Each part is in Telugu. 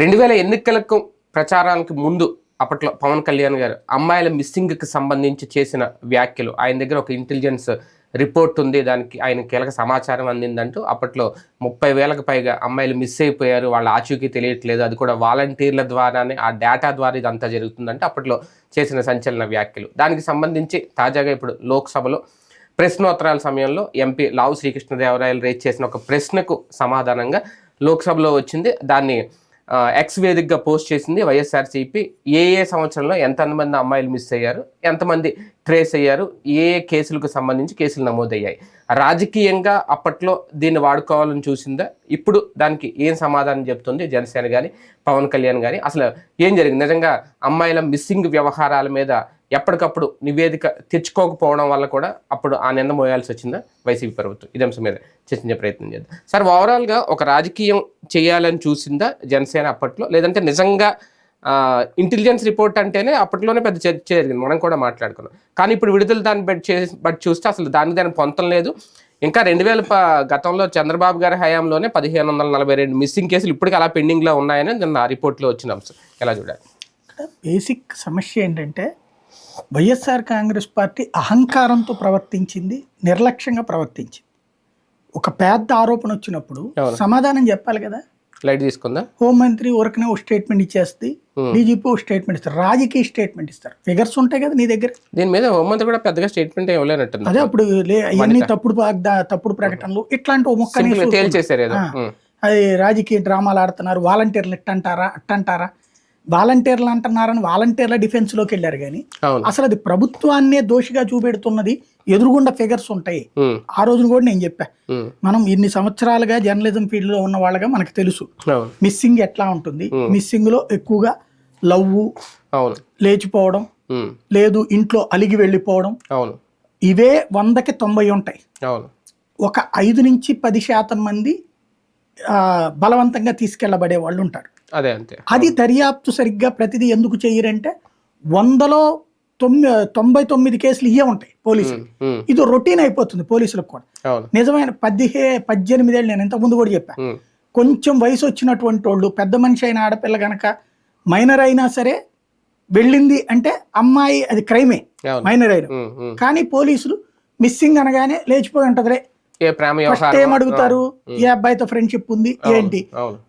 రెండు వేల ఎన్నికలకు ప్రచారానికి ముందు అప్పట్లో పవన్ కళ్యాణ్ గారు అమ్మాయిల మిస్సింగ్కి సంబంధించి చేసిన వ్యాఖ్యలు. ఆయన దగ్గర ఒక ఇంటెలిజెన్స్ రిపోర్ట్ ఉంది. దానికి ఆయన కీలక సమాచారం అందిందంటూ అప్పట్లో ముప్పై వేలకు పైగా అమ్మాయిలు మిస్ అయిపోయారు. వాళ్ళ ఆచూకీ తెలియట్లేదు. అది కూడా వాలంటీర్ల ద్వారానే ఆ డేటా ద్వారా ఇదంతా జరుగుతుందంటే అప్పట్లో చేసిన సంచలన వ్యాఖ్యలు. దానికి సంబంధించి తాజాగా ఇప్పుడు లోక్సభలో ప్రశ్నోత్తరాల సమయంలో ఎంపీ లావు శ్రీకృష్ణదేవరాయలు రేజ్ చేసిన ఒక ప్రశ్నకు సమాధానంగా లోక్సభలో వచ్చింది. దాన్ని ఎక్స్ వేదికగా పోస్ట్ చేసింది వైఎస్ఆర్సీపీ. ఏ ఏ సంవత్సరంలో ఎంతమంది అమ్మాయిలు మిస్ అయ్యారు ఎంతమంది ట్రేస్ అయ్యారు ఏ ఏ కేసులకు సంబంధించి కేసులు నమోదయ్యాయి. రాజకీయంగా అప్పట్లో దీన్ని వాడుకోవాలని చూసిందా? ఇప్పుడు దానికి ఏం సమాధానం చెప్తుంది జనసేన కానీ పవన్ కళ్యాణ్ కానీ అసలు ఏం జరిగింది? నిజంగా అమ్మాయిల మిస్సింగ్ వ్యవహారాల మీద ఎప్పటికప్పుడు నివేదిక తెచ్చుకోకపోవడం వల్ల కూడా అప్పుడు ఆ నింద మోయాల్సి వచ్చిందా? వైసీపీ ప్రభుత్వం ఇది అంశం మీద చర్చించే ప్రయత్నం చేద్దాం. సార్ ఓవరాల్గా ఒక రాజకీయం చేయాలని చూసిందా జనసేన అప్పట్లో? లేదంటే నిజంగా ఇంటెలిజెన్స్ రిపోర్ట్ అంటేనే అప్పట్లోనే పెద్ద చర్చ జరిగింది. మనం కూడా మాట్లాడుకున్నాం. కానీ ఇప్పుడు విడుదల దాన్ని బట్టి చేసి బట్టి చూస్తే అసలు దానికి దాని పొంతం లేదు. ఇంకా రెండు వేల గతంలో చంద్రబాబు గారి హయాంలోనే పదిహేను వందల నలభై రెండు మిస్సింగ్ కేసులు ఇప్పటికీ అలా పెండింగ్లో ఉన్నాయని నిన్న ఆ రిపోర్ట్లో వచ్చిన అంశం. ఎలా చూడాలి? బేసిక్ సమస్య ఏంటంటే వైఎస్ఆర్ కాంగ్రెస్ పార్టీ అహంకారంతో ప్రవర్తించింది నిర్లక్ష్యంగా ప్రవర్తించింది. ఒక పెద్ద ఆరోపణ వచ్చినప్పుడు. సమాధానం చెప్పాలి కదా? లైట్ తీసుకుందా? హోంమంత్రి ఊరకనే ఒక స్టేట్మెంట్ ఇచ్చేస్తే Hmm. డీజీపీ ఒక స్టేట్మెంట్ ఇస్తారు రాజకీయ స్టేట్మెంట్ ఇస్తారు. ఫిగర్స్ ఉంటాయి కదా నీ దగ్గర? దీని మీద హోంమంత్రి కూడా పెద్దగా స్టేట్మెంట్ ఇవ్వలేనట్టుంది. అదే అప్పుడు అవన్నీ తప్పుడు తప్పుడు ప్రకటనలు ఇట్లాంటి ఓ ఉం. అది రాజకీయ డ్రామాలు ఆడుతున్నారు వాలంటీర్లు ఇట్టంటారా అట్టంటారా? వాలంటీర్లు అంటున్నారని వాలంటీర్ల డిఫెన్స్లోకి వెళ్ళారు కానీ అసలు అది ప్రభుత్వాన్నే దోషిగా చూపెడుతున్నది ఎదురుగుండా ఫిగర్స్ ఉంటాయి. ఆ రోజున కూడా నేను చెప్పా. మనం ఇన్ని సంవత్సరాలుగా జర్నలిజం ఫీల్డ్లో ఉన్న వాళ్ళగా మనకు తెలుసు. మిస్సింగ్ ఎట్లా ఉంటుంది? మిస్సింగ్లో ఎక్కువగా అవును. లేచిపోవడం. లేదు ఇంట్లో అలిగి వెళ్ళిపోవడం. ఇవే వందకి తొంభై ఉంటాయి. ఒక ఐదు నుంచి పది శాతం మంది బలవంతంగా తీసుకెళ్ళబడే వాళ్ళు ఉంటారు. అదే అంతే. అది దర్యాప్తు సరిగ్గా ప్రతిదీ ఎందుకు చేయరంటే వందలో తొమ్మిది తొంభై తొమ్మిది కేసులు ఇవే ఉంటాయి పోలీసులు. ఇది రొటీన్ అయిపోతుంది పోలీసులకు కూడా. నిజమైన పదిహే పద్దెనిమిదేళ్ళు నేను ఇంతకుముందు కూడా చెప్పా. ఉం. కొంచెం వయసు వచ్చినటువంటి వాళ్ళు పెద్ద మనిషి అయిన ఆడపిల్ల గనక మైనర్ అయినా సరే వెళ్ళింది అంటే అమ్మాయి అది క్రైమే. మైనర్ అయిన. కానీ పోలీసులు మిస్సింగ్ అనగానే లేచిపోయి ఉంటదిలే. ఏ ప్రేమ ఫస్ట్ ఏం అడుగుతారు? ఏ అబ్బాయితో ఫ్రెండ్షిప్ ఉంది? ఏంటి?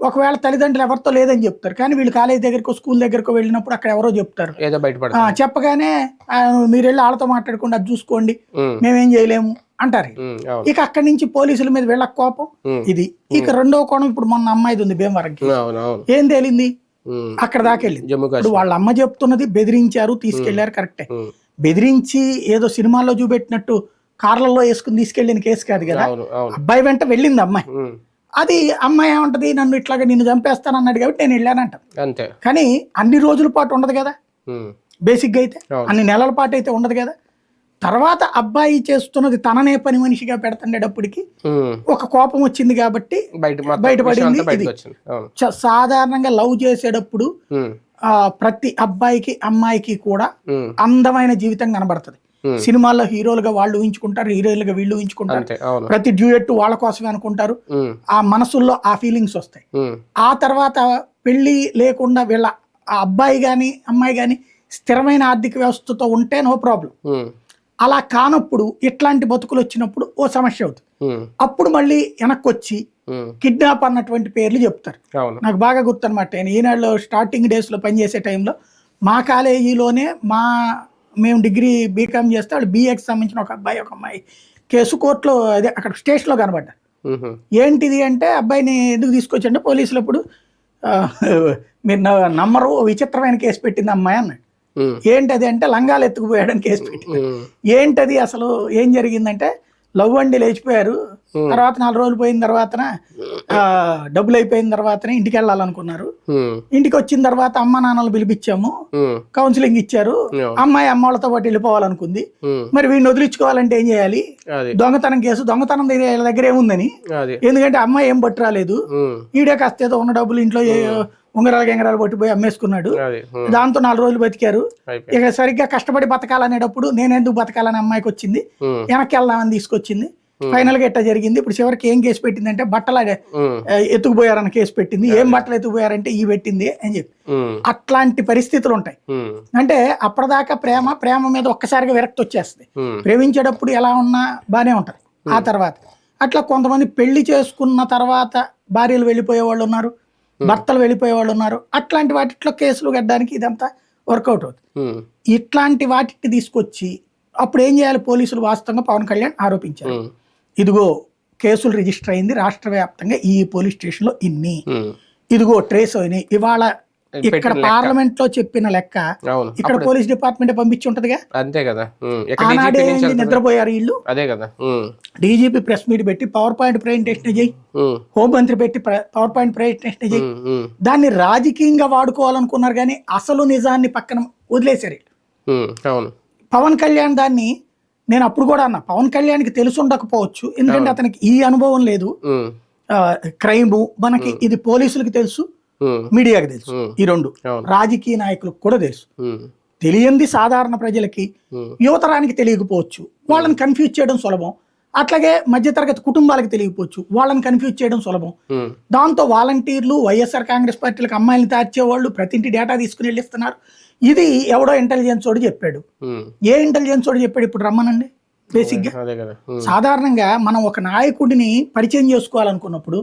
ఒకవేళ తల్లిదండ్రులు ఎవరితో లేదని చెప్తారు కానీ వీళ్ళు కాలేజ్ దగ్గరకో స్కూల్ దగ్గరకో వెళ్ళినప్పుడు అక్కడ ఎవరో చెప్తారు. ఏదో చెప్పగానే మీరు వెళ్ళి వాళ్ళతో మాట్లాడకుండా అది చూసుకోండి. మేమేం చేయలేము అంటారు ఇక అక్కడి నుంచి పోలీసుల మీద వీళ్ళ కోపం. ఇది. ఇక రెండో కోణం ఇప్పుడు మొన్న అమ్మాయిది ఉంది భీమవరంకి. ఏం తేలింది. అక్కడ దాకా వెళ్ళింది. జమ్మూ ఇప్పుడు వాళ్ళ అమ్మ చెప్తున్నది బెదిరించారు తీసుకెళ్ళారు కరెక్టే. బెదిరించి ఏదో సినిమాల్లో చూపెట్టినట్టు కార్లలో వేసుకుని తీసుకెళ్ళిన కేసు కాదు కదా అబ్బాయి వెంట వెళ్ళింది అమ్మాయి. అది అమ్మాయి ఏమంటది నన్ను ఇట్లాగా నిన్ను చంపేస్తాను అన్నాడు కాబట్టి నేను వెళ్ళానంట అంతే కానీ అన్ని రోజుల పాటు ఉండదు కదా ఉం. బేసిక్గా అయితే. అన్ని నెలల పాటు అయితే ఉండదు కదా తర్వాత అబ్బాయి చేస్తున్నది తననే పని మనిషిగా పెడుతుండేటప్పటికి. ఒక కోపం వచ్చింది కాబట్టి బయటపడింది సాధారణంగా లవ్ చేసేటప్పుడు ప్రతి అబ్బాయికి అమ్మాయికి కూడా. అందమైన జీవితం కనబడుతుంది. సినిమాల్లో హీరోలుగా వాళ్ళు ఊహించుకుంటారు హీరోయిన్లుగా వీళ్ళు ఊహించుకుంటారు ప్రతి డ్యూయట్ వాళ్ళ కోసమే అనుకుంటారు ఉం. ఆ మనసుల్లో ఆ ఫీలింగ్స్ వస్తాయి ఉం. ఆ తర్వాత పెళ్ళి లేకుండా వీళ్ళ ఆ అబ్బాయి కానీ అమ్మాయి కానీ స్థిరమైన ఆర్థిక వ్యవస్థతో ఉంటే నో ప్రాబ్లం. అలా కానప్పుడు ఇట్లాంటి బతుకులు వచ్చినప్పుడు ఓ సమస్య అవుతుంది. అప్పుడు మళ్ళీ వెనక్కి వచ్చి. కిడ్నాప్ అన్నటువంటి పేర్లు చెప్తారు నాకు బాగా గుర్తనమాట నేను ఈనాడులో స్టార్టింగ్ డేస్లో పనిచేసే టైంలో మా కాలేజీలోనే మా మేము డిగ్రీ బీకామ్ చేస్తే వాళ్ళు బీఏకి సంబంధించిన ఒక అబ్బాయి ఒక అమ్మాయి కేసు కోర్టులో అదే అక్కడ స్టేషన్లో కనబడ్డారు. ఏంటిది అంటే అబ్బాయిని ఎందుకు తీసుకొచ్చంటే పోలీసులు అప్పుడు మీరు నమ్మరు విచిత్రమైన కేసు పెట్టింది అమ్మాయి అన్నాడు. ఏంటది అంటే లంగాలు ఎత్తుకుపోయాడని కేసు పెట్టింది. ఏంటది అసలు ఏం జరిగిందంటే లవ్ అండి లేచిపోయారు తర్వాత నాలుగు రోజులు పోయిన తర్వాత డబ్బులు అయిపోయిన తర్వాతనే ఇంటికి వెళ్ళాలనుకున్నారు. ఇంటికి వచ్చిన తర్వాత అమ్మ నాన్నలు పిలిపించాము. కౌన్సిలింగ్ ఇచ్చారు. అమ్మాయి అమ్మ వాళ్ళతో పాటు వెళ్ళిపోవాలనుకుంది. మరి వీడిని వదిలించుకోవాలంటే ఏం చేయాలి? దొంగతనం కేసు దొంగతనం దగ్గర ఏముందని? ఎందుకంటే అమ్మాయి ఏం పట్టు రాలేదు. ఈడే కాస్త ఏదో ఉన్న డబ్బులు ఇంట్లో ఉంగరాలు గంగరాలు పట్టిపోయి అమ్మేసుకున్నాడు. దాంతో నాలుగు రోజులు బతికారు. ఇక సరిగ్గా కష్టపడి బతకాలనేటప్పుడు నేను ఎందుకు బతకాలని అమ్మాయికి వచ్చింది. వెనక్కి వెళ్దామని తీసుకొచ్చింది. ఫైనల్గా ఎట్లా జరిగింది? ఇప్పుడు చివరికి ఏం కేసు పెట్టిందంటే బట్టల ఉమ్, ఆ, ఎత్తుకుపోయారని కేసు పెట్టింది. ఏం బట్టలు ఎత్తుకుపోయారంటే ఈ పెట్టింది అని చెప్పి. అట్లాంటి పరిస్థితులు ఉంటాయి. అంటే అప్పటిదాకా ప్రేమ ప్రేమ మీద ఒక్కసారిగా విరక్తి వచ్చేస్తుంది. ప్రేమించేటప్పుడు ఎలా ఉన్నా బానే ఉంటది ఆ తర్వాత అట్లా కొంతమంది పెళ్ళి చేసుకున్న తర్వాత భార్యలు వెళ్ళిపోయే వాళ్ళు ఉన్నారు. భర్తలు వెళ్ళిపోయే వాళ్ళు ఉన్నారు. అట్లాంటి వాటిలో కేసులు కట్టడానికి ఇదంతా వర్కౌట్ అవుతుంది. ఇట్లాంటి వాటికి తీసుకొచ్చి అప్పుడు ఏం చేయాలి? పోలీసులు వాస్తవంగా పవన్ కళ్యాణ్ ఆరోపించారు. ఇదిగో కేసులు రిజిస్టర్ అయింది రాష్ట్ర వ్యాప్తంగా ఈ పోలీస్ స్టేషన్లో ఇన్ని. ఇదిగో ట్రేస్ అయినాయి. ఇవాళ ఇక్కడ. పార్లమెంట్లో చెప్పిన లెక్క ఇక్కడ పోలీస్ డిపార్ట్మెంట్ పంపించి ఉంటదిగా? అంతే కదా. ఆనాడే? నిద్రపోయారు వీళ్ళు? అదే కదా. డీజీపీ ప్రెస్ మీట్ పెట్టి పవర్ పాయింట్ ప్రజెంటేషన్ చేయి హోంమంత్రి పెట్టి పవర్ పాయింట్ ప్రజెంటేషన్ చేయి దాన్ని రాజకీయంగా వాడుకోవాలనుకున్నారు కానీ అసలు నిజాన్ని పక్కన వదిలేశారు పవన్ కళ్యాణ్ దాన్ని నేను అప్పుడు కూడా అన్నా పవన్ కళ్యాణ్కి తెలిసి ఉండకపోవచ్చు. ఎందుకంటే అతనికి ఈ అనుభవం లేదు. క్రైమ్ మనకి ఇది పోలీసులకి తెలుసు మీడియాకి తెలుసు ఈ రెండు. రాజకీయ నాయకులకు కూడా తెలుసు. తెలియంది సాధారణ ప్రజలకి యువతరానికి తెలియకపోవచ్చు. వాళ్ళని కన్ఫ్యూజ్ చేయడం సులభం. అట్లాగే మధ్యతరగతి కుటుంబాలకు తెలియకపోవచ్చు. వాళ్ళని కన్ఫ్యూజ్ చేయడం సులభం. దాంతో వాలంటీర్లు వైఎస్ఆర్ కాంగ్రెస్ పార్టీలకు అమ్మాయిలు తార్చేవాళ్ళు ప్రతి ఇంటి డేటా తీసుకుని వెళ్ళిస్తున్నారు. ఇది ఎవడో ఇంటెలిజెన్స్ వాడు చెప్పాడు. ఏ ఇంటెలిజెన్స్ వాడు చెప్పాడు ఇప్పుడు రమ్మనండి? బేసిక్గా కదా. ఉమ్, సాధారణంగా మనం ఒక నాయకుడిని పరిచయం చేసుకోవాలనుకున్నప్పుడు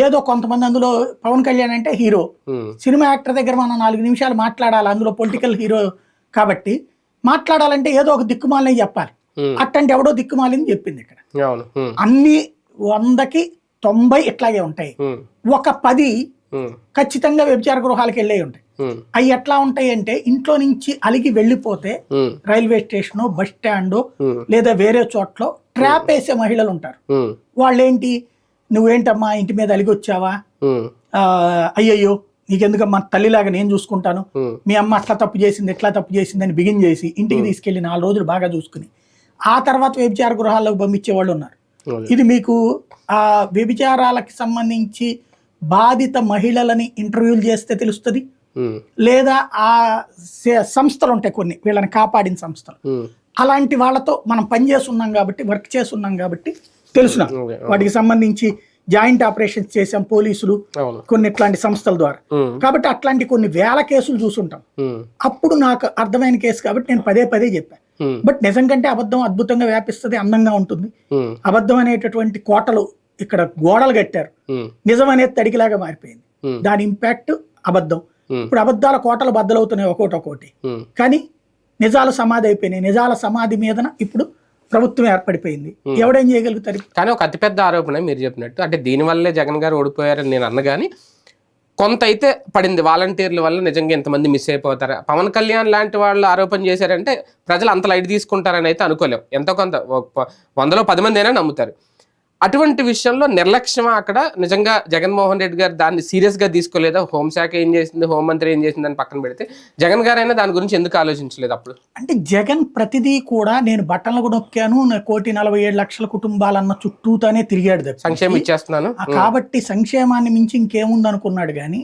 ఏదో కొంతమంది అందులో పవన్ కళ్యాణ్ అంటే హీరో. సినిమా యాక్టర్ దగ్గర మనం నాలుగు నిమిషాలు మాట్లాడాలి అందులో పొలిటికల్ హీరో కాబట్టి. మాట్లాడాలంటే ఏదో ఒక దిక్కుమాలని చెప్పాలి. అట్టంటే ఎవడో దిక్కుమాలని చెప్పింది ఇక్కడ. అన్ని వందకి తొంభై ఇట్లాగే ఉంటాయి. ఒక పది ఖచ్చితంగా వ్యభిచార గృహాలకు వెళ్ళే ఉంటాయి. అవి ఎట్లా ఉంటాయి అంటే ఇంట్లో నుంచి అలిగి వెళ్ళిపోతే రైల్వే స్టేషన్ బస్ స్టాండ్ లేదా వేరే చోట్ల ట్రాప్ వేసే మహిళలు ఉంటారు. వాళ్ళేంటి? నువ్వేంటమ్మా ఇంటి మీద అలిగి వచ్చావా? అయ్యయ్యో నీకెందుకమ్మా తల్లిలాగా నేను చూసుకుంటాను. మీ అమ్మ అట్లా తప్పు చేసింది ఎట్లా తప్పు చేసింది అని బిగిన్ చేసి ఇంటికి తీసుకెళ్ళి నాలుగు రోజులు బాగా చూసుకుని. ఆ తర్వాత వ్యభిచార గృహాల్లోకి పంపించే వాళ్ళు ఉన్నారు. ఇది మీకు ఆ వ్యభిచారాలకు సంబంధించి బాధిత మహిళలని ఇంటర్వ్యూలు చేస్తే తెలుస్తుంది? లేదా ఆ సంస్థలు ఉంటాయి కొన్ని వీళ్ళని కాపాడిన సంస్థలు. ఉమ్, అలాంటి వాళ్ళతో మనం పని చేస్తున్నాం కాబట్టి వర్క్ చేస్తున్నాం కాబట్టి తెలుసు నాకు. ఓకే, వాటికి సంబంధించి జాయింట్ ఆపరేషన్స్ చేసాం పోలీసులు కొన్ని ఇట్లాంటి సంస్థల ద్వారా. కాబట్టి అట్లాంటి కొన్ని వేల కేసులు చూసుంటాం. అప్పుడు నాకు అర్థమైన కేసు కాబట్టి నేను పదే పదే చెప్పాను బట్ నిజం కంటే అబద్ధం అద్భుతంగా వ్యాపిస్తుంది అందంగా ఉంటుంది. అబద్ధం అనేటటువంటి కోటలు ఇక్కడ గోడలు కట్టారు. నిజం అనేది తడికిలాగా మారిపోయింది. Hmm. దాని ఇంపాక్ట్ అబద్ధం. Hmm. ఇప్పుడు అబద్ధాల కోటలు బద్దలవుతున్నాయి ఒక్కోటి ఒక్కోటి ఉమ్, కానీ నిజాల సమాధి అయిపోయినాయి. నిజాల సమాధి మీదన ఇప్పుడు ప్రభుత్వం ఏర్పడిపోయింది. ఎవడేం చేయగలుగుతారు? కానీ ఒక అతిపెద్ద ఆరోపణ మీరు చెప్పినట్టు. అంటే దీనివల్లే జగన్ గారు ఓడిపోయారని నేను అన్న కానీ కొంత అయితే పడింది. వాలంటీర్ల వల్ల నిజంగా ఎంతమంది మిస్ అయిపోతారు. పవన్ కళ్యాణ్ లాంటి వాళ్ళు ఆరోపణ చేశారంటే ప్రజలు అంత లైట్ తీసుకుంటారని అయితే అనుకోలేం. ఎంతో కొంత వందలో పది మంది అయినా నమ్ముతారు. అటువంటి విషయంలో నిర్లక్ష్యం అక్కడ? నిజంగా జగన్మోహన్ రెడ్డి గారు దాన్ని సీరియస్గా తీసుకోలేదా? హోంశాఖ ఏం చేసింది? హోంమంత్రి ఏం చేసింది? అని పక్కన పెడితే జగన్ గారైనా దాని గురించి ఎందుకు ఆలోచించలేదు అప్పుడు? అంటే జగన్ ప్రతిదీ కూడా నేను బట్టలకు నొక్కాను నా కోటి నలభై ఏడు లక్షల కుటుంబాలన్న చుట్టూతానే తిరిగాడు సంక్షేమం ఇచ్చేస్తున్నాను. కాబట్టి సంక్షేమాన్ని మించి ఇంకేముంది అనుకున్నాడు కానీ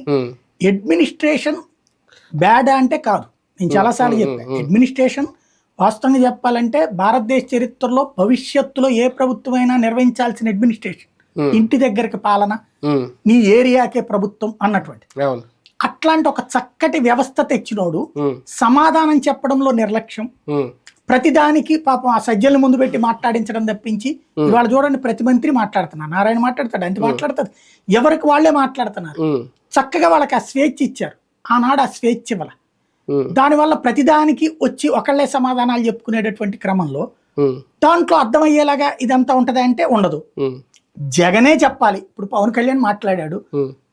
అడ్మినిస్ట్రేషన్ బ్యాడ్ అంటే కాదు. నేను చాలాసార్లు చెప్పాను అడ్మినిస్ట్రేషన్ వాస్తవంగా చెప్పాలంటే భారతదేశ చరిత్రలో భవిష్యత్తులో ఏ ప్రభుత్వమైనా నిర్వహించాల్సిన అడ్మినిస్ట్రేషన్. ఇంటి దగ్గరికి పాలన నీ ఏరియాకే ప్రభుత్వం అన్నటువంటి. అట్లాంటి ఒక చక్కటి వ్యవస్థ తెచ్చినోడు సమాధానం చెప్పడంలో నిర్లక్ష్యం. ప్రతిదానికి పాపం ఆ సజ్జల ముందు పెట్టి మాట్లాడించడం తప్పించి ఇవాళ చూడండి ప్రతి మంత్రి మాట్లాడుతున్నారు నారాయణ మాట్లాడతాడు అంత మాట్లాడుతుంది ఎవరికి వాళ్ళే మాట్లాడుతున్నారు. చక్కగా వాళ్ళకి ఆ స్వేచ్ఛ ఇచ్చారు. ఆనాడు ఆ స్వేచ్ఛ ఇవ్వాల. దానివల్ల ప్రతిదానికి వచ్చి ఒకళ్ళే సమాధానాలు చెప్పుకునేటటువంటి క్రమంలో దాంట్లో అర్థమయ్యేలాగా ఇదంతా ఉంటదా అంటే ఉండదు. జగనే చెప్పాలి. ఇప్పుడు పవన్ కళ్యాణ్ మాట్లాడాడు.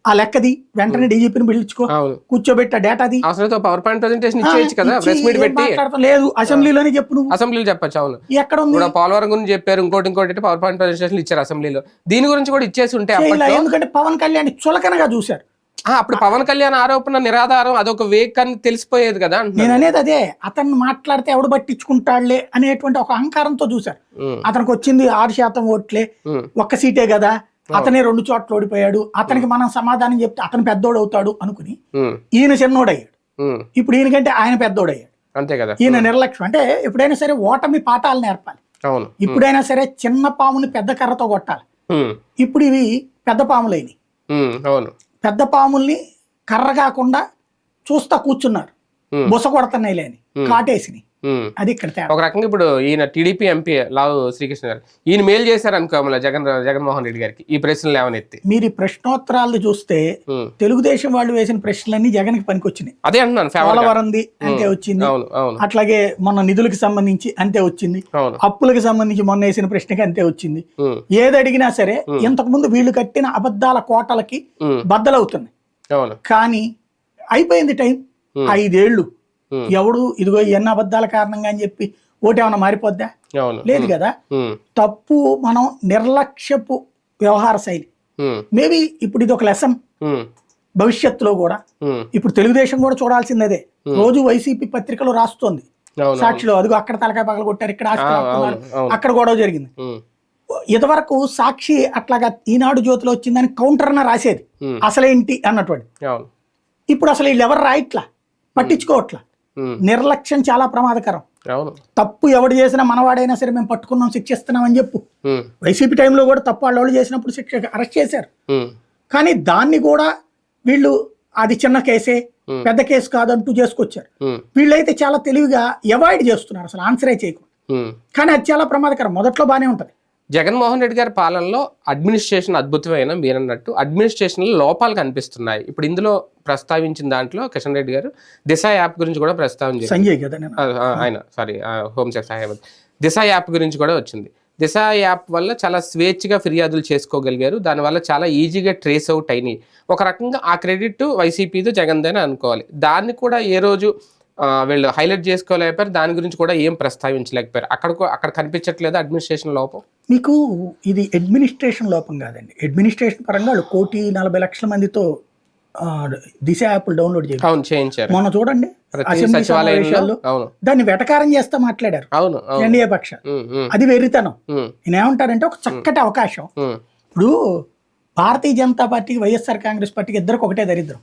ఆ లెక్కది వెంటనే డీజీపీని పిలుచుకో కూర్చోబెట్ట డేటాది. పవర్ పాయింట్ ప్రెజెంటేషన్ ఇచ్చేయచ్చు కదా? ప్రెస్ మీట్ పెట్టి. లేదు అసెంబ్లీలోనే చెప్పు నువ్వు. అసెంబ్లీలో చెప్పచ్చు అవును. ఎక్కడ ఉంది? పోలవరం గురించి చెప్పారు ఇంకోటి ఇంకోటి పవర్ పాయింట్ ప్రెజెంటేషన్ ఇచ్చారు అసెంబ్లీలో. దీని గురించి కూడా ఇచ్చేసి ఉంటే ఎందుకంటే పవన్ కళ్యాణ్ చులకనగా చూశారు. అప్పుడు పవన్ కళ్యాణ్ ఆరోపణ నిరాధారం అదొక వేక్ అని తెలిసిపోయేది కదా నేను. అనేది అదే అతన్ని మాట్లాడితే ఎవడు పట్టించుకుంటాడులే అనేటువంటి ఒక అహంకారంతో చూశారు. అతనికి వచ్చింది ఆరు శాతం ఓట్లే ఒక్క సీటే కదా అతనే రెండు చోట్ల ఓడిపోయాడు అతనికి మనం సమాధానం చెప్తే అతను పెద్దోడు అవుతాడు అనుకుని ఈయన చిన్నోడయ్యాడు. ఇప్పుడు ఈయనకంటే ఆయన పెద్దోడయ్యాడు. అంతే కదా. ఈయన నిర్లక్ష్యం. అంటే ఎప్పుడైనా సరే ఓటమి పాఠాలు నేర్పాలి. అవును. ఇప్పుడైనా సరే చిన్న పాముని పెద్ద కర్రతో కొట్టాలి. ఇప్పుడు ఇవి పెద్ద పాములైనవి. అవును. పెద్ద పాముల్ని కర్ర కాకుండా చూస్తా కూర్చున్నారు. బుస కొడుతున్నాయి లేని కాటేసినాయి. అది ఇక్కడ ఒక రకంగా ఇప్పుడు ఈయన టీడీపీ ఎంపీ లావు శ్రీకృష్ణ గారు ఈయన మేలు చేశారు అనుకోమల జగన్ జగన్మోహన్ రెడ్డి గారికి ఈ ప్రశ్నలు లేవనెత్తి. మీరు ప్రశ్నోత్తరాలు చూస్తే. తెలుగుదేశం వాళ్ళు వేసిన ప్రశ్నలన్నీ జగన్కి పనికొచ్చినాయి. అదే అంటున్నాను పోలవరంది అంతే వచ్చింది. అట్లాగే మొన్న నిధులకు సంబంధించి అంతే వచ్చింది. అప్పులకు సంబంధించి మొన్న వేసిన ప్రశ్నకి అంతే వచ్చింది. ఏది అడిగినా సరే ఇంతకు ముందు వీళ్ళు కట్టిన అబద్ధాల కోటలకి బద్దలవుతున్నాయి. కానీ అయిపోయింది టైం. ఐదేళ్ళు. ఎవడు ఇదిగో ఎన్ని అబద్ధాల కారణంగా అని చెప్పి ఓటేమన్నా మారిపోద్దా? లేదు కదా? తప్పు మనం నిర్లక్ష్యపు వ్యవహార శైలి. మేబీ ఇప్పుడు ఇది ఒక లెసన్ భవిష్యత్తులో కూడా. ఇప్పుడు తెలుగుదేశం కూడా చూడాల్సిందే రోజు వైసీపీ పత్రికలో రాస్తోంది. సాక్షిలో అదిగో అక్కడ తలకాయ పగల కొట్టారు ఇక్కడ. అక్కడ గొడవ జరిగింది. ఉమ్, ఇంతవరకు సాక్షి అట్లాగా ఈనాడు జ్యోతిలో వచ్చిందని కౌంటర్ అన్న రాసేది. అసలేంటి అన్నటువంటి. ఇప్పుడు అసలు వీళ్ళు ఎవరు రాయట్లా? పట్టించుకోవట్లా? నిర్లక్ష్యం చాలా ప్రమాదకరం. తప్పు ఎవడు చేసినా మనవాడైనా సరే మేము పట్టుకున్నాం శిక్షిస్తున్నాం అని చెప్పు వైసీపీ టైంలో కూడా తప్పు వాళ్ళు చేసినప్పుడు శిక్ష అరెస్ట్ చేశారు. కానీ దాన్ని కూడా వీళ్ళు అది చిన్న కేసే. పెద్ద కేసు కాదంటూ చేసుకొచ్చారు. వీళ్ళైతే చాలా తెలివిగా అవాయిడ్ చేస్తున్నారు అసలు ఆన్సరే చేయకుండా. కానీ అది చాలా ప్రమాదకరం మొదట్లో బాగానే ఉంటుంది. జగన్మోహన్ రెడ్డి గారి పాలనలో అడ్మినిస్ట్రేషన్ అద్భుతమైన మీరన్నట్టు అడ్మినిస్ట్రేషన్లో లోపాలు కనిపిస్తున్నాయి. ఇప్పుడు ఇందులో ప్రస్తావించిన దాంట్లో కిషన్ రెడ్డి గారు దిశ యాప్ గురించి కూడా ప్రస్తావించారు ఆయన సారీ హోంశాఖ సహాయ మంత్రి దిశ యాప్ గురించి కూడా వచ్చింది. దిశ యాప్ వల్ల చాలా స్వేచ్ఛగా ఫిర్యాదులు చేసుకోగలిగారు. దానివల్ల చాలా ఈజీగా ట్రేస్ అవుట్ అయినాయి. ఒక రకంగా ఆ క్రెడిట్ వైసీపీతో జగన్దేనే అనుకోవాలి. దాన్ని కూడా ఏ రోజు వీళ్ళు హైలైట్ చేసుకోలేకపోయారు. దాని గురించి కూడా ఏం ప్రస్తావించలేకపోయారు. అక్కడ అక్కడ కనిపించట్లేదు అడ్మినిస్ట్రేషన్ లోపం? మీకు ఇది అడ్మినిస్ట్రేషన్ లోపం కాదండి. అడ్మినిస్ట్రేషన్ పరంగా వాళ్ళు కోటి నలభై లక్షల మందితో దిశ యాప్లు డౌన్లోడ్ చేయాలి చేయించారు. మొన్న చూడండి అసెంబ్లీ సమావేశాల్లో దాన్ని వెటకారం చేస్తా మాట్లాడారు. ఎన్డీఏ పక్ష. అది వెర్రితనం. ఉమ్, నేను ఏమంటారంటే ఒక చక్కటి అవకాశం. ఇప్పుడు భారతీయ జనతా పార్టీకి వైఎస్ఆర్ కాంగ్రెస్ పార్టీకి ఇద్దరికి ఒకటే దరిద్రం.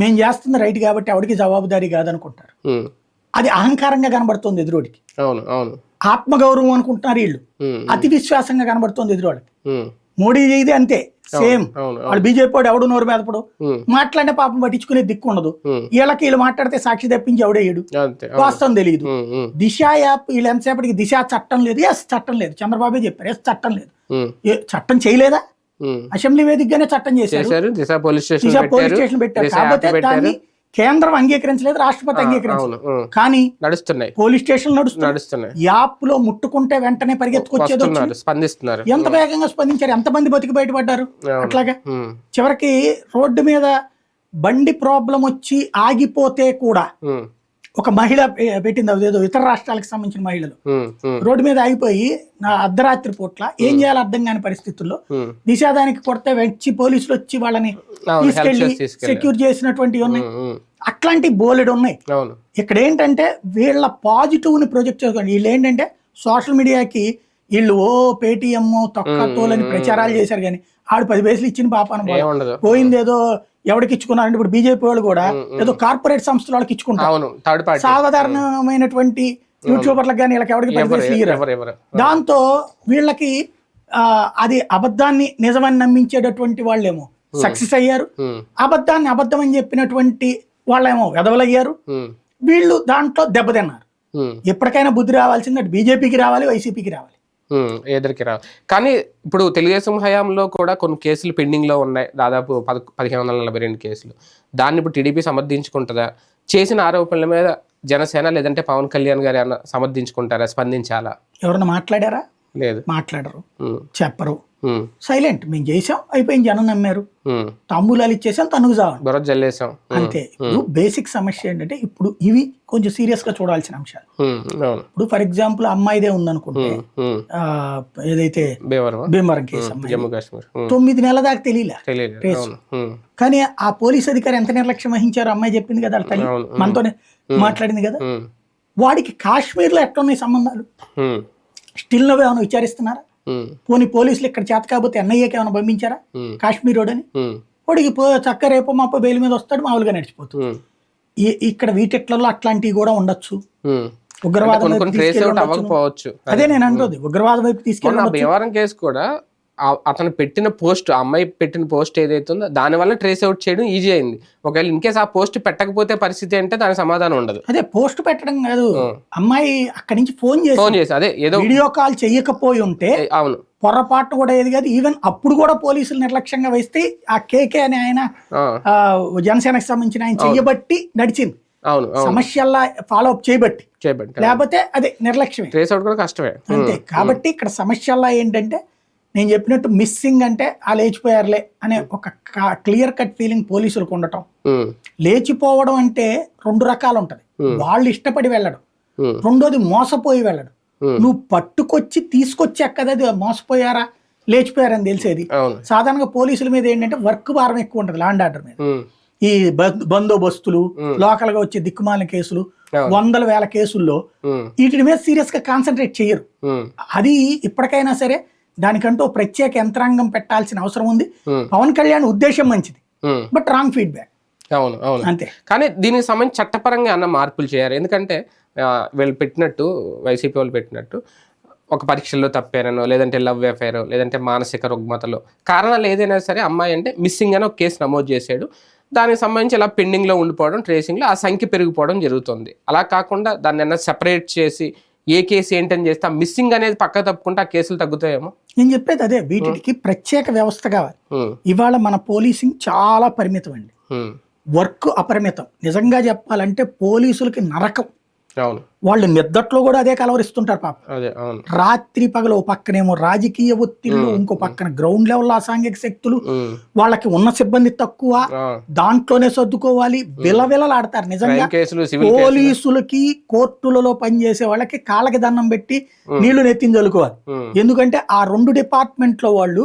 మేము చేస్తుంది రైట్ కాబట్టి ఆవిడకి జవాబుదారీ కాదనుకుంటారు. అది అహంకారంగా కనబడుతుంది ఎదురోడికి. అవును అవును. ఆత్మగౌరవం అనుకుంటున్నారు వీళ్ళు. అతి విశ్వాసంగా కనబడుతుంది ఎదురోళ్ళకి ఉమ్, మోడీ ఇది అంతే సేమ్. వాళ్ళు బీజేపీ వాడు ఎవడు నోరు మీదపడు ఉమ్, మాట్లాడిన పాపం పట్టించుకునే దిక్కు ఉండదు. వీళ్ళకి వీళ్ళు మాట్లాడితే సాక్షి తప్పించి ఎవడేయడు. వాస్తవం తెలియదు దిశ యాప్ వీళ్ళు ఎంతసేపటికి దిశ చట్టం లేదు. ఎస్ చట్టం లేదు. చంద్రబాబే చెప్పారు. ఎస్ చట్టం లేదు. చట్టం చేయలేదా. అసెంబ్లీ వేదికగానే చట్టం చేశారు. దిశ పోలీస్ స్టేషన్ పెట్టారు. కాకపోతే దాన్ని కేంద్రం అంగీకరించలేదు రాష్ట్రపతి అంగీకరించలేదు. కానీ నడుస్తున్నాయి. పోలీస్ స్టేషన్ నడుస్తున్నాయి. యాప్లో ముట్టుకుంటే వెంటనే పరిగెత్తుకొచ్చేది స్పందిస్తున్నారు. ఎంత వేగంగా స్పందించారు? ఎంతమంది బతికి బయటపడ్డారు. అట్లాగా చివరికి రోడ్డు మీద బండి ప్రాబ్లం వచ్చి ఆగిపోతే కూడా ఒక మహిళ పెట్టింది అదేదో ఇతర రాష్ట్రాలకు సంబంధించిన మహిళలు. రోడ్డు మీద ఆగిపోయి నా అర్ధరాత్రి పూట్ల ఏం చేయాలో అర్థం కాని పరిస్థితుల్లో. దిశాదానికి కొడితే వచ్చి పోలీసులు వచ్చి వాళ్ళని తీసుకెళ్ళి. సెక్యూర్ చేసినటువంటివి ఉన్నాయి. అట్లాంటి బోలెడు ఉన్నాయి. ఇక్కడ ఏంటంటే వీళ్ళ పాజిటివ్ని ప్రొజెక్ట్ చేసుకోండి వీళ్ళు ఏంటంటే సోషల్ మీడియాకి వీళ్ళు ఓ పేటిఎం తొక్క తోలని ప్రచారాలు చేశారు కానీ ఆడు పది పైసలు ఇచ్చిన పాపాన ఏముండదు పోయింది ఏదో ఎవరికి ఇచ్చుకున్నారంటే ఇప్పుడు బీజేపీ వాళ్ళు కూడా ఏదో కార్పొరేట్ సంస్థల వాళ్ళకి ఇచ్చుకుంటారు. సాధారణమైనటువంటి యూట్యూబర్లకు కానీ వీళ్ళకి ఎవరికి దాంతో వీళ్ళకి ఆ, అది అబద్ధాన్ని నిజమని నమ్మించేటటువంటి వాళ్ళేమో. సక్సెస్ అయ్యారు. అబద్ధాన్ని అబద్ధం అని చెప్పినటువంటి వాళ్ళేమో వెదవలయ్యారు వీళ్ళు దాంట్లో దెబ్బతిన్నారు. ఎప్పటికైనా బుద్ధి రావాల్సింది అటు బీజేపీకి రావాలి వైసీపీకి రావాలి. ఎదురికి రా కానీ ఇప్పుడు తెలుగుదేశం హయాంలో కూడా కొన్ని కేసులు పెండింగ్లో ఉన్నాయి. దాదాపు పద పదిహేను వందల నలభై రెండు కేసులు. దాన్ని ఇప్పుడు టీడీపీ సమర్థించుకుంటుందా? చేసిన ఆరోపణల మీద జనసేన లేదంటే పవన్ కళ్యాణ్ గారు ఏమన్నా సమర్థించుకుంటారా? స్పందించాలా? ఎవరన్నా మాట్లాడారా? లేదు. మాట్లాడరు. చెప్పరు. సైలెంట్. మేము చేసాం అయిపోయింది జనం నమ్మారు. తాంబూలాలు ఇచ్చేసాం తనుగు బుర్ర జల్లేసాం అంతే. ఇప్పుడు బేసిక్ సమస్య ఏంటంటే ఇప్పుడు ఇవి కొంచెం సీరియస్గా చూడాల్సిన అంశాలు. ఇప్పుడు ఫర్ ఎగ్జాంపుల్ అమ్మాయిదే ఉందనుకుంటే ఏదైతే భీమవరం. కేసు కాశ్మీర్. తొమ్మిది నెలల దాకా తెలియలే. కానీ ఆ పోలీస్ అధికారి ఎంత నిర్లక్ష్యం వహించారో అమ్మాయి చెప్పింది కదా తల్లి? మనతోనే మాట్లాడింది కదా. వాడికి కాశ్మీర్లో ఎట్లున్నాయి సంబంధాలు? ఉమ్, స్టిల్ నువ్వు ఏమైనా విచారిస్తున్నారా? పోనీ పోలీసులు ఇక్కడ చేత కాకపోతే ఎన్ఐఏకి ఏమైనా పంపించారా? కాశ్మీర్ రోడ్ అని? ఉమ్, వాడికి పో చక్క రేపు మాప బెయిల్ మీద వస్తాడు మామూలుగా నడిచిపోతుంది ఇక్కడ వీటిట్లలో అట్లాంటివి కూడా ఉండొచ్చు. ఉగ్రవాదం అదే నేను అంటుంది ఉగ్రవాదం వైపు తీసుకెళ్ళి కేసు కూడా అతను పెట్టిన పోస్ట్ ఆ అమ్మాయి పెట్టిన పోస్ట్ ఏదైతే ఉందో దాని వల్ల ట్రేస్ అవుట్ చేయడం ఈజీ అయింది. ఒకవేళ ఇన్ కేసు ఆ పోస్ట్ పెట్టకపోతే పరిస్థితి అంటే దానికి సమాధానం ఉండదు. అదే పోస్ట్ పెట్టడం కాదు. అమ్మాయి అక్కడి నుంచి ఫోన్ చేసి ఫోన్ చేసి అదే ఏదో వీడియో కాల్ చెయ్యకపోయి ఉంటే అవును. పొరపాటు కూడా ఏది కాదు. ఈవెన్ అప్పుడు కూడా పోలీసులు నిర్లక్ష్యంగా వేస్తే ఆ కేకే అని ఆయన జనసేనకు సంబంధించిన ఆయన చెయ్యబట్టి నడిచింది. అవును సమస్యల్లా ఫాలో అప్ చేయబట్టి చేయబట్టి లేకపోతే అదే నిర్లక్ష్యమే. ట్రేస్ అవుట్ కూడా కష్టమే. అంతే. కాబట్టి ఇక్కడ సమస్యల్లా ఏంటంటే నేను చెప్పినట్టు మిస్సింగ్ అంటే ఆ లేచిపోయారులే అనే ఒక క్లియర్ కట్ ఫీలింగ్ పోలీసులకు ఉండటం. ఉమ్, లేచిపోవడం అంటే రెండు రకాలు ఉంటది. Hmm. వాళ్ళు ఇష్టపడి వెళ్ళడం. రెండోది మోసపోయి వెళ్ళడం. Hmm. నువ్వు పట్టుకొచ్చి తీసుకొచ్చాక కదా అది మోసపోయారా లేచిపోయారని తెలిసేది. సాధారణంగా పోలీసుల మీద ఏంటంటే వర్క్ భారం ఎక్కువ ఉంటుంది ల్యాండ్ ఆర్డర్ మీద. ఈ బందోబస్తులు Hmm. లోకల్గా వచ్చే దిక్కుమాలిన కేసులు. వందల వేల కేసుల్లో వీటి మీద సీరియస్గా కాన్సన్ట్రేట్ చేయరు. అది ఇప్పటికైనా సరే దానికంటూ ప్రత్యేక యంత్రాంగం పెట్టాల్సిన అవసరం ఉంది. ఉమ్, పవన్ కళ్యాణ్ ఉద్దేశం మంచిది. ఉమ్. But wrong feedback. అవును అవును. అంతే. కానీ దీనికి సంబంధించి చట్టపరంగా అన్న మార్పులు చేయాలి? ఎందుకంటే వీళ్ళు పెట్టినట్టు వైసీపీ వాళ్ళు పెట్టినట్టు ఒక పరీక్షల్లో తప్పారనో లేదంటే లవ్ అఫైర్ లేదంటే మానసిక రుగ్మతలో కారణాలు ఏదైనా సరే అమ్మాయి అంటే మిస్సింగ్ అని ఒక కేసు నమోదు చేశాడు. దానికి సంబంధించి ఇలా పెండింగ్లో ఉండిపోవడం ట్రేసింగ్లో ఆ సంఖ్య పెరిగిపోవడం జరుగుతుంది. అలా కాకుండా దాన్ని అన్న సెపరేట్ చేసి ఏ కేసు ఏంటని చేస్తే ఆ మిస్సింగ్ అనేది పక్క తప్పుకుంటే ఆ కేసులు తగ్గుతాయేమో? నేను చెప్పేది అదే వీటికి ప్రత్యేక వ్యవస్థ కావాలి. ఇవాళ మన పోలీసింగ్ చాలా పరిమితం అండి. వర్క్ అపరిమితం. నిజంగా చెప్పాలంటే పోలీసులకి నరకం. వాళ్ళు నిద్దట్లో కూడా అదే కలవరిస్తుంటారు పాప. అదే అవును. రాత్రి పగలు ఓ పక్కనేమో రాజకీయ ఒత్తిళ్ళు ఇంకో పక్కన గ్రౌండ్ లెవెల్ అసాంఘిక శక్తులు వాళ్ళకి ఉన్న సిబ్బంది తక్కువ దాంట్లోనే సర్దుకోవాలి విలవిలలాడతారు నిజంగా. పోలీసులకి కోర్టులలో పనిచేసే వాళ్ళకి కాళ్ళకి దండం పెట్టి. నీళ్ళు నెత్తిని చల్లుకోవాలి ఎందుకంటే ఆ రెండు డిపార్ట్మెంట్లో వాళ్ళు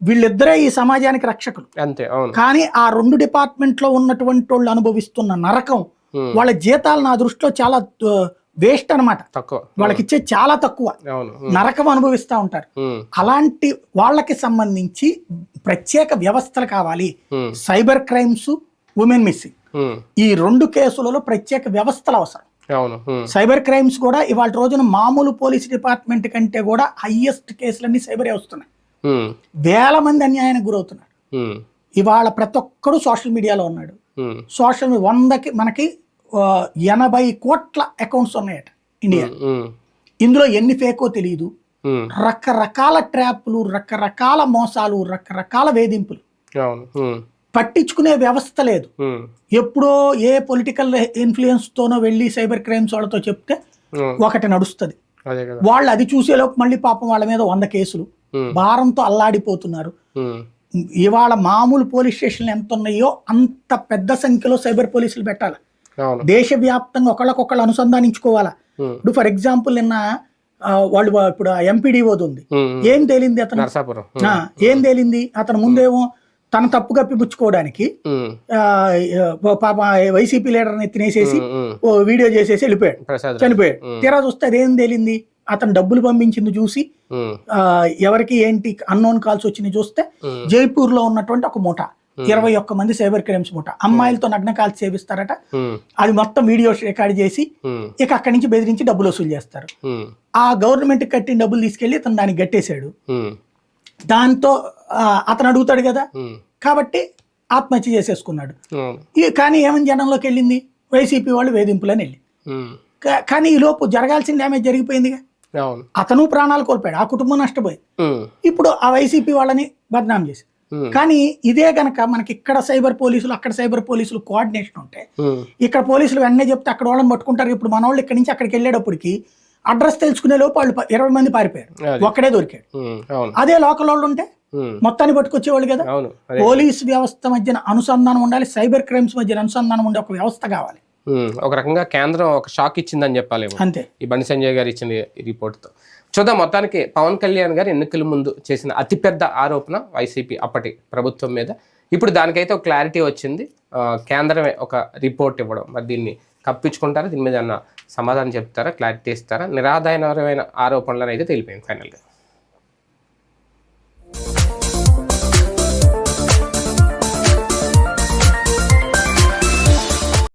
వీళ్ళిద్దరే ఈ సమాజానికి రక్షకులు. అంతే కానీ ఆ రెండు డిపార్ట్మెంట్లో ఉన్నటువంటి వాళ్ళు అనుభవిస్తున్న నరకం వాళ్ళ జీతాలు నా దృష్టిలో చాలా వేస్ట్ అన్నమాట. తక్కువ. వాళ్ళకి ఇచ్చే చాలా తక్కువ. నరకం అనుభవిస్తూ ఉంటారు. అలాంటి వాళ్ళకి సంబంధించి ప్రత్యేక వ్యవస్థలు కావాలి. Cyber crimes women missing. ఈ రెండు కేసులలో ప్రత్యేక వ్యవస్థలు అవసరం. సైబర్ క్రైమ్స్ కూడా ఇవాళ రోజున మామూలు పోలీస్ డిపార్ట్మెంట్ కంటే కూడా హయ్యెస్ట్ కేసులన్నీ సైబరే వస్తున్నాయి. వేల మంది అన్యాయానికి గురవుతున్నారు. ఇవాళ ప్రతి ఒక్కడు సోషల్ మీడియాలో ఉన్నాడు. సోషల్ వందకి మనకి ఎనభై కోట్ల అకౌంట్స్ ఉన్నాయట ఇండియా. ఇందులో ఎన్ని ఫేకో తెలియదు రకరకాల ట్రాప్లు రకరకాల మోసాలు రకరకాల వేధింపులు. పట్టించుకునే వ్యవస్థ లేదు. ఎప్పుడో ఏ పొలిటికల్ ఇన్ఫ్లుయెన్స్ తోనో వెళ్ళి సైబర్ క్రైమ్స్ వాళ్ళతో చెప్తే ఒకటి నడుస్తుంది. వాళ్ళు అది చూసేలోపు మళ్ళీ పాపం వాళ్ళ మీద వంద కేసులు. భారంతో అల్లాడిపోతున్నారు. ఇవాళ మామూలు పోలీస్ స్టేషన్లు ఎంత ఉన్నాయో అంత పెద్ద సంఖ్యలో సైబర్ పోలీసులు పెట్టాలి. దేశవ్యాప్తంగా ఒకళ్ళకొకళ్ళు అనుసంధానించుకోవాలా? ఇప్పుడు ఫర్ ఎగ్జాంపుల్ నిన్న వాళ్ళు ఇప్పుడు ఎంపీడీఓది ఉంది. ఏం తేలింది అతను? ఏం తేలింది? అతను ముందేమో తన తప్పు కప్పిపుచ్చుకోవడానికి పాప వైసీపీ లీడర్ని తినేసేసి ఓ వీడియో చేసేసి వెళ్ళిపోయాడు. చనిపోయాడు. తీరా చూస్తే అదేం తేలింది? అతను డబ్బులు పంపించింది చూసి ఎవరికి ఏంటి అన్నోన్ కాల్స్ వచ్చినాయి చూస్తే జైపూర్లో ఉన్నటువంటి ఒక మూట. ఇరవై ఒక్క మంది సైబర్ క్రైమ్స్ మూట. అమ్మాయిలతో నగ్న కాల్స్ చేపిస్తారట ఉమ్, అది మొత్తం వీడియో రికార్డ్ చేసి ఇక అక్కడి నుంచి బెదిరించి డబ్బులు వసూలు చేస్తారు. ఆ గవర్నమెంట్ కట్టిన డబ్బులు తీసుకెళ్ళి అతను దానికి గట్టేశాడు. దాంతో అతను అడుగుతాడు కదా. కాబట్టి ఆత్మహత్య చేసేసుకున్నాడు. కానీ ఏమని జనంలోకి వెళ్ళింది? వైసీపీ వాళ్ళు వేధింపులని వెళ్ళి. కానీ ఈ లోపు జరగాల్సిన డ్యామేజ్ జరిగిపోయిందిగా. అతను ప్రాణాలు కోల్పోయాడు. ఆ కుటుంబం నష్టపోయింది. ఉమ్, ఇప్పుడు ఆ వైసీపీ వాళ్ళని బదనాం చేసి కానీ ఇదే గనక మనకి ఇక్కడ సైబర్ పోలీసులు అక్కడ సైబర్ పోలీసులు కోఆర్డినేషన్ ఉంటే ఉమ్, ఇక్కడ పోలీసులు వెంటనే చెప్తే అక్కడ వాళ్ళని పట్టుకుంటారు. ఇప్పుడు మన వాళ్ళు ఇక్కడి నుంచి అక్కడికి వెళ్ళేటప్పటికి అడ్రస్ తెలుసుకునే లోపు వాళ్ళు ఇరవై మంది పారిపోయారు. ఒక్కడే దొరికాడు. అవును. అదే లోకల్ వాళ్ళు ఉంటే మొత్తాన్ని పట్టుకొచ్చేవాళ్ళు కదా. పోలీస్ వ్యవస్థ మధ్యన అనుసంధానం ఉండాలి సైబర్ క్రైమ్స్ మధ్యన అనుసంధానం ఉండే ఒక వ్యవస్థ కావాలి. ఒక రకంగా కేంద్రం ఒక షాక్ ఇచ్చిందని చెప్పాలేమో. అంతే. ఈ బండి సంజయ్ గారు ఇచ్చిన రిపోర్ట్తో. చూద్దాం మొత్తానికి పవన్ కళ్యాణ్ గారు ఎన్నికల ముందు చేసిన అతిపెద్ద ఆరోపణ వైసీపీ అప్పటి ప్రభుత్వం మీద. ఇప్పుడు దానికైతే ఒక క్లారిటీ వచ్చింది. కేంద్రమే ఒక రిపోర్ట్ ఇవ్వడం. మరి దీన్ని కప్పించుకుంటారా? దీని మీద సమాధానం చెప్తారా? క్లారిటీ ఇస్తారా? నిరాదాయనపరమైన ఆరోపణలను అయితే తెలిపాను ఫైనల్గా.